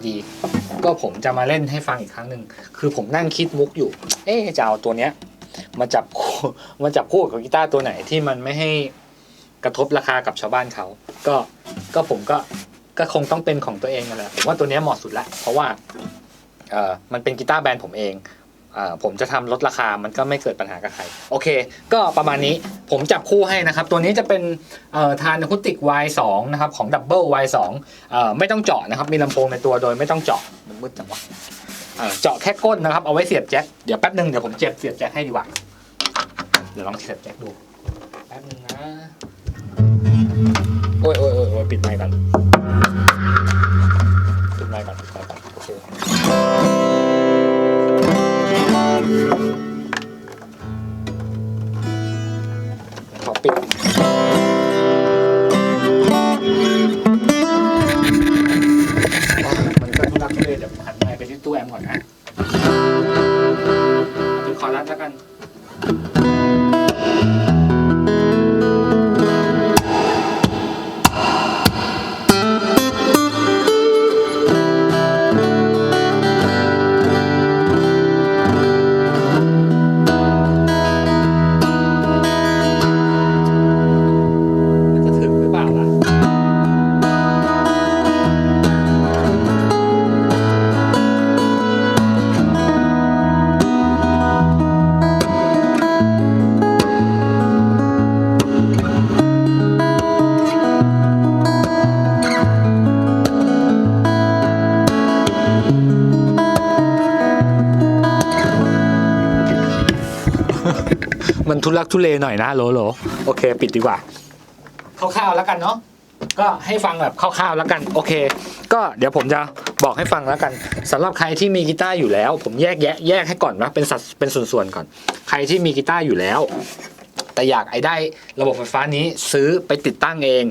ก็สวัสดี ก็ผมจะมาเล่นให้ฟังอีกครั้งหนึ่งคือผมนั่งคิดมุกอยู่ เอ๊จะเอาตัวเนี้ยมาจับคู่มาจับคู่กับกีตาร์ตัวไหนที่มันไม่ให้กระทบราคากับชาวบ้านเขา ก็ก็ผมก็ก็คงต้องเป็นของตัวเองนั่นแหละผมว่าตัวเนี้ยเหมาะสุดละเพราะว่าเออมันเป็นกีตาร์แบรนด์ผมเอง ผมจะทำลดราคามันก็ไม่เกิดปัญหากับใคร โอเค ก็ประมาณนี้ผมจับคู่ให้นะครับ ตัวนี้จะเป็นทานอะคูติก Y2 นะครับของ Double Y2 เอ่อไม่ต้องเจาะนะครับ มีลำโพงในตัวโดยไม่ต้องเจาะมันมืดจังวะเจาะแค่ก้นนะครับ เอาไว้เสียบแจ็คเดี๋ยวแป๊บนึงเดี๋ยวผมเจ็บเสียบแจ็คให้ดีกว่าเดี๋ยวลองเสียบแจ็คดูแป๊บนึงนะโอ้ยโอ้ยโอ้ยโอ้ยปิดไมค์ก่อนปิดไมค์ก่อน ปิดมันก็ทุลักทุเลเดี๋ยวหันไปไปที่ตู้แอมก่อนนะเอาเป็นคอรัสแล้วกัน ทุลักทุเลหน่อยนะโหลโหลโอเค ปิดดีกว่าคร่าวๆแล้วกันเนาะก็ให้ฟังแบบคร่าวๆแล้วกันโอเค ก็เดี๋ยวผมจะบอกให้ฟังแล้วกันสำหรับใครที่มีกีตาร์อยู่แล้ว ผมแยกแยะแยกให้ก่อนนะเป็นสัดเป็นส่วนๆก่อน ใครที่มีกีตาร์อยู่แล้ว แต่อยากไอ้ได้ระบบไฟฟ้านี้ซื้อไปติดตั้งเอง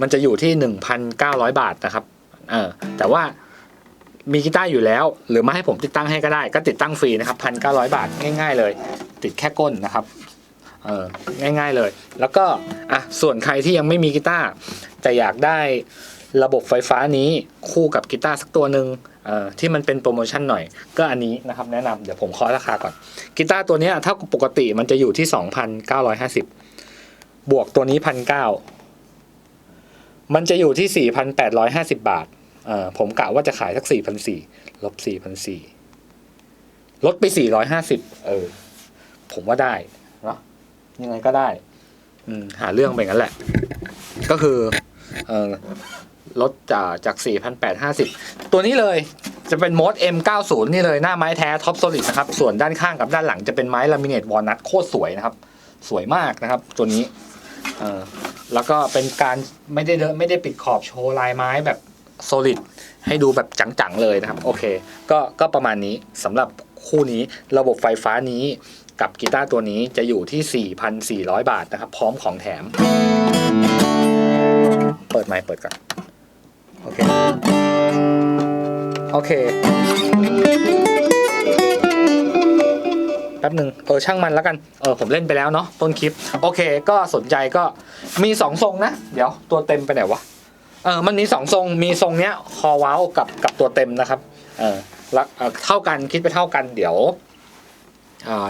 มันจะอยู่ที่ 1,900 บาทนะครับเออแต่ว่ามีกีตาร์อยู่แล้ว หรือมาให้ผมติดตั้งให้ก็ได้ ก็ติดตั้งฟรีนะครับ1,900บาทง่าย ๆ เลย ติดแค่ก้นนะครับเออง่ายๆเลย แล้วก็อะส่วนใครที่ยังไม่มีกีตาร์แต่อยากได้ระบบไฟฟ้านี้คู่กับกีตาร์สักตัวหนึ่งที่มันเป็นโปรโมชั่นหน่อย ก็อันนี้นะครับแนะนำเดี๋ยวผมเคาะราคาก่อนกีตาร์ตัวนี้ถ้าปกติมันจะอยู่ที่ 2,950 บวกตัวนี้1,900มันจะอยู่ที่4,850บาทเออผมกะว่าจะขายสัก4,400ลบ4,400ลดไป450เออ ผมว่าได้เนอะยังไงก็ได้ อืม หาเรื่องไปงั้นแหละ ก็คือ เออลดจากจาก4,850 ตัวนี้เลยจะเป็นโมด M90 นี่เลยหน้าไม้แท้ท็อปโซลิดนะครับ ส่วนด้านข้างกับด้านหลังจะเป็นไม้ลามิเนตวอลนัทโคตรสวยนะครับ สวยมากนะครับ ตัวนี้เออแล้วก็เป็นการไม่ได้เลอะไม่ได้ปิดขอบโชว์ลายไม้แบบโซลิดให้ดูแบบจังๆเลยนะครับ โอเค ก็ก็ประมาณนี้สำหรับคู่นี้ระบบไฟฟ้านี้ กับกีตาร์ตัวนี้จะอยู่ที่ 4,400 บาทนะครับ พร้อมของแถม เปิดไมค์เปิดก่อน โอเค โอเค แป๊บหนึ่งเออช่างมันแล้วกัน เออผมเล่นไปแล้วเนาะต้นคลิป โอเค ก็สนใจก็มีสองทรงนะ เดี๋ยวตัวเต็มไปไหนวะ เออมันมีสองทรง มีทรงเนี้ยคอว้าวกับกับตัวเต็มนะครับ เออเท่ากันคิดไปเท่ากันเดี๋ยว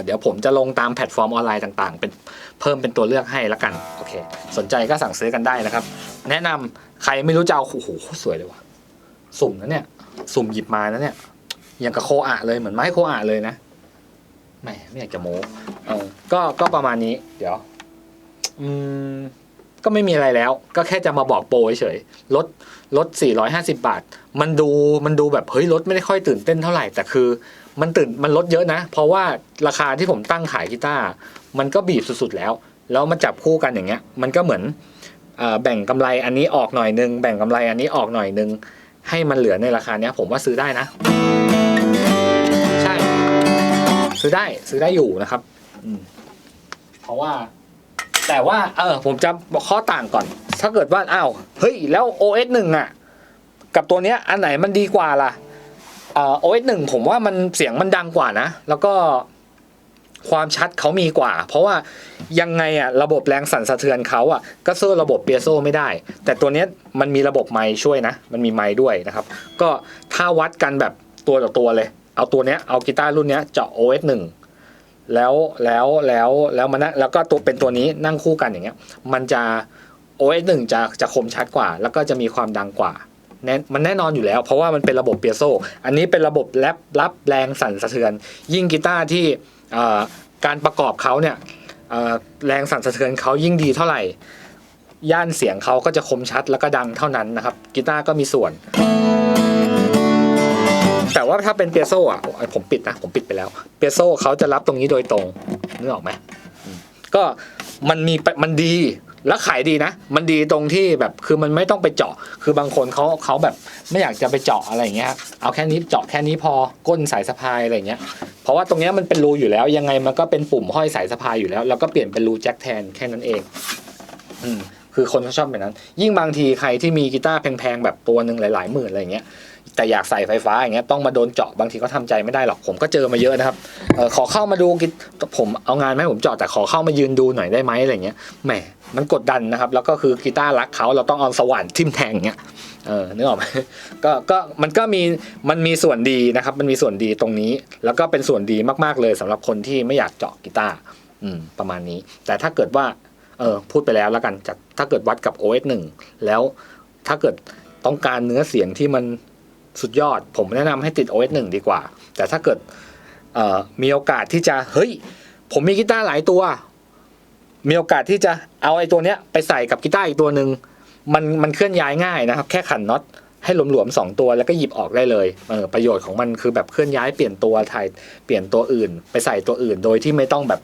เดี๋ยวผมจะลงตามแพลตฟอร์มออนไลน์ต่าง ๆ เป็นเพิ่มเป็นตัวเลือกให้ละกันโอเค สนใจก็สั่งซื้อกันได้นะครับ แนะนำใครไม่รู้จะเอาโอ้โหโคตสวยเลยว่ะสุ่มนะเนี่ย สุ่มหยิบมานะเนี่ยอย่างกับโคอะเลยเหมือนไม้โคอะเลยนะแหมไม่อยากจะโม้เออก็ก็ประมาณนี้ เดี๋ยว อืมก็ไม่มีอะไรแล้ว ก็แค่จะมาบอกโปรเฉยๆลดลด450 บาท มันดูมันดูแบบเฮ้ยลดไม่ได้ค่อยตื่นเต้นเท่าไหร่แต่คือ มันตื่นมันลดเยอะนะ เพราะว่าราคาที่ผมตั้งขายกีตาร์มันก็บีบสุดๆแล้ว แล้วมาจับคู่กันอย่างเงี้ย มันก็เหมือนอแบ่งกำไรอันนี้ออกหน่อยนึง แบ่งกำไรอันนี้ออกหน่อยนึง ให้มันเหลือในราคาเนี้ย ผมว่าซื้อได้นะ ใช่ ซื้อได้ซื้อได้อยู่นะครับเพราะว่า แต่ว่า เออ ผมจะบอกข้อต่างก่อน ถ้าเกิดว่าอ้าวเฮ้ย แล้ว OS หนึ่งอะ กับตัวเนี้ยอันไหนมันดีกว่าล่ะ เอ่อ OS หนึ่งผมว่ามันเสียงมันดังกว่านะ แล้วก็ความชัดเขามีกว่า เพราะว่ายังไงอะระบบแรงสั่นสะเทือนเขาอะก็สู้ระบบเปียโซไม่ได้ แต่ตัวเนี้ยมันมีระบบไม้ช่วยนะ มันมีไม้ด้วยนะครับ ก็ถ้าวัดกันแบบตัวต่อตัวเลย เอาตัวเนี้ยเอากีตาร์รุ่นเนี้ยเจาะ OS 1แล้วแล้วแล้วแล้วมันแล้วก็ตัวเป็นตัวนี้นั่งคู่กันอย่างเงี้ย มันจะ OS 1จะจะคมชัดกว่า แล้วก็จะมีความดังกว่า มันแน่นอนอยู่แล้ว เพราะว่ามันเป็นระบบเปียโซ อันนี้เป็นระบบแรปรับแรงสั่นสะเทือน ยิ่งกีตาร์ที่การประกอบเขาเนี่ยแรงสั่นสะเทือนเขายิ่งดีเท่าไหร่ ย่านเสียงเขาก็จะคมชัดแล้วก็ดังเท่านั้นนะครับกีตาร์ก็มีส่วน แต่ว่าถ้าเป็นเปียโซอะผมปิดนะผมปิดไปแล้วเปียโซเขาจะรับตรงนี้โดยตรงนึกออกไหมก็มันมีไปมันดี แล้วขายดีนะ มันดีตรงที่แบบคือมันไม่ต้องไปเจาะ คือบางคนเขาเขาแบบไม่อยากจะไปเจาะอะไรเงี้ยเอาแค่นี้เจาะแค่นี้พอก้นสายสะพายอะไรเงี้ยเพราะว่าตรงเนี้ยมันเป็นรูอยู่แล้ว ยังไงมันก็เป็นปุ่มห้อยสายสะพายอยู่แล้ว แล้วก็เปลี่ยนเป็นรูแจ็คแทนแค่นั้นเอง อืม คือคนเขาชอบแบบนั้น ยิ่งบางทีใครที่มีกีตาร์แพงๆแบบตัวหนึ่งหลายๆหมื่นอะไรเงี้ยแต่อยากใส่ไฟฟ้าอย่างเงี้ยต้องมาโดนเจาะบางทีก็ทำใจไม่ได้หรอกผมก็เจอมาเยอะนะครับออขอเข้ามาดูกิผมเอางานมาให้ผมเจาะแต่ขอเข้ามายืนดูหน่อยได้ไหมอะไรเงี้ยแหมมันกดดันนะครับ แล้วก็คือกีตาร์รักเขาเราต้องเอาสว่านทิ่มแทงเงี้ยเออนึกออกไหมก็ก็มันก็มีมันมีส่วนดีนะครับ มันมีส่วนดีตรงนี้ แล้วก็เป็นส่วนดีมากๆเลยสำหรับคนที่ไม่อยากเจาะกีตาร์อืมประมาณนี้ แต่ถ้าเกิดว่า เออพูดไปแล้วแล้วกันจากถ้าเกิดวัดกับ OS 1แล้วถ้าเกิดต้องการเนื้อเสียงที่มันสุดยอด ผมแนะนำให้ติด OS 1ดีกว่า แต่ถ้าเกิดมีโอกาสที่จะเฮ้ย ผมมีกีตาร์หลายตัว มีโอกาสที่จะเอาไอ้ตัวเนี้ยไปใส่กับกีตาร์อีกตัวหนึ่งมันมันเคลื่อนย้ายง่ายนะครับ แค่ขันน็อตให้หลวมๆสองตัวแล้วก็หยิบออกได้เลยเออประโยชน์ของมันคือแบบเคลื่อนย้ายเปลี่ยนตัวถ่ายเปลี่ยนตัวอื่น ไปใส่ตัวอื่น โดยที่ไม่ต้องแบบ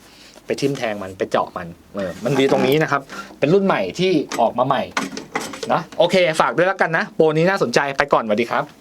ไปทิ่มแทงมันไปเจาะมันเออมันดีตรงนี้นะครับ เป็นรุ่นใหม่ที่ออกมาใหม่นะโอเค ฝากด้วยแล้วกันนะ โปรนี้น่าสนใจไปก่อนสวัสดีครับ